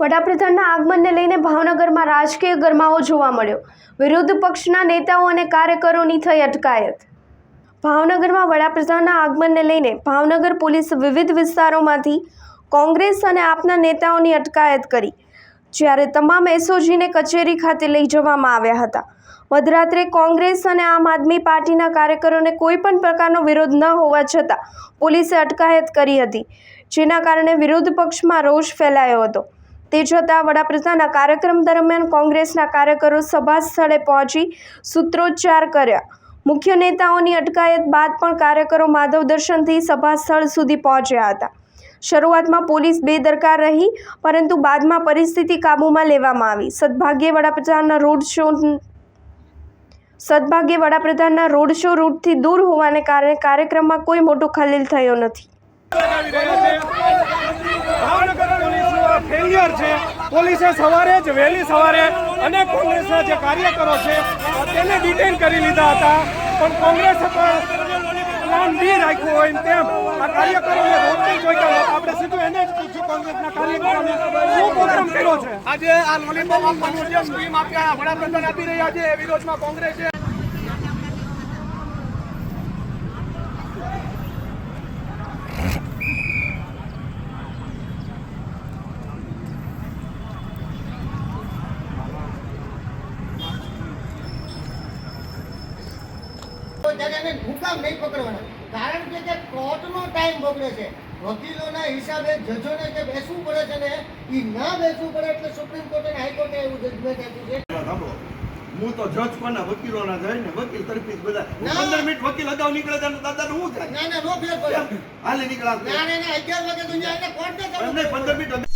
વડાપ્રધાનના આગમનને લઈને ભાવનગરમાં રાજકીય ગરમાવો જોવા મળ્યો. વિરોધ પક્ષના નેતાઓ અને કાર્યકરોની થઈ અટકાયત. ભાવનગરમાં વડાપ્રધાનના આગમનને લઈને ભાવનગર પોલીસ વિવિધ વિસ્તારોમાંથી કોંગ્રેસ અને આપના નેતાઓની અટકાયત કરી. જ્યારે તમામ એસઓજીને કચેરી ખાતે લઈ જવામાં આવ્યા હતા. મધરાત્રે કોંગ્રેસ અને આમ આદમી પાર્ટીના કાર્યકરોને કોઈ પણ પ્રકારનો વિરોધ ન હોવા છતાં પોલીસે અટકાયત કરી હતી, જેના કારણે વિરોધ પક્ષમાં રોષ ફેલાયો હતો. તે છતાં વડાપ્રધાનના કાર્યક્રમ દરમિયાન કોંગ્રેસના કાર્યકરો સભા સ્થળે પહોંચી સૂત્રોચ્ચાર કર્યા. મુખ્ય નેતાઓની અટકાયત બાદ પણ કાર્યકરો માધવ દર્શનથી સભા સ્થળ સુધી પહોંચ્યા હતા. શરૂઆતમાં પોલીસ બેદરકાર રહી, પરંતુ બાદમાં પરિસ્થિતિ કાબૂમાં લેવામાં આવી. સદભાગ્યે વડાપ્રધાનના રોડ શો સદભાગ્યે વડાપ્રધાનના રોડ શો રૂટથી દૂર હોવાને કારણે કાર્યક્રમમાં કોઈ મોટો ખલેલ થયો નથી લગાવી રહ્યા છે ભાવનગર પોલીસનું આ ફેલિયર છે પોલીસે સવારે જ, વહેલી સવારે અનેક કોંગ્રેસના જે કાર્યકરો છે, તેને ડિટેન કરી લીધા હતા. પણ કોંગ્રેસે પણ પ્લાન બી રાખ્યું હોય તેમ. આ કાર્યકરોને રોકવી જોઈએ કે આપણે સીધું એને જ પૂછ્યું, કોંગ્રેસના કાર્યકરોને. શું પ્રોગ્રામ કર્યો છે? આજે આ લોલીપોપ આપવાનું જે સ્કીમ આપ્યા, વડાપ્રધાન આપી રહ્યા છે. વિરોધમાં કોંગ્રેસે તો ત્યારે એને હું નહીં પકડવાના. કારણ કે તે કોર્ટનો ટાઈમ બગડે છે વકીલોના હિસાબે જજોને જે બેસવું પડે છે ને એ ના બેસવું પડે એટલે સુપ્રીમ કોર્ટ અને હાઈકોર્ટે એવું જજમેન્ટ આપ્યું છે. હું તો જજ કોના વકીલોના જાય ને વકીલ તરફી જ બધા. પંદર મિનિટ વકીલ અગાઉ નીકળે છે દાદા હું થાય ના ના નો ફેર પડે. હાલે નીકળ્યા ના ના ના અગિયાર વાગે તો એમ પંદર મિનિટ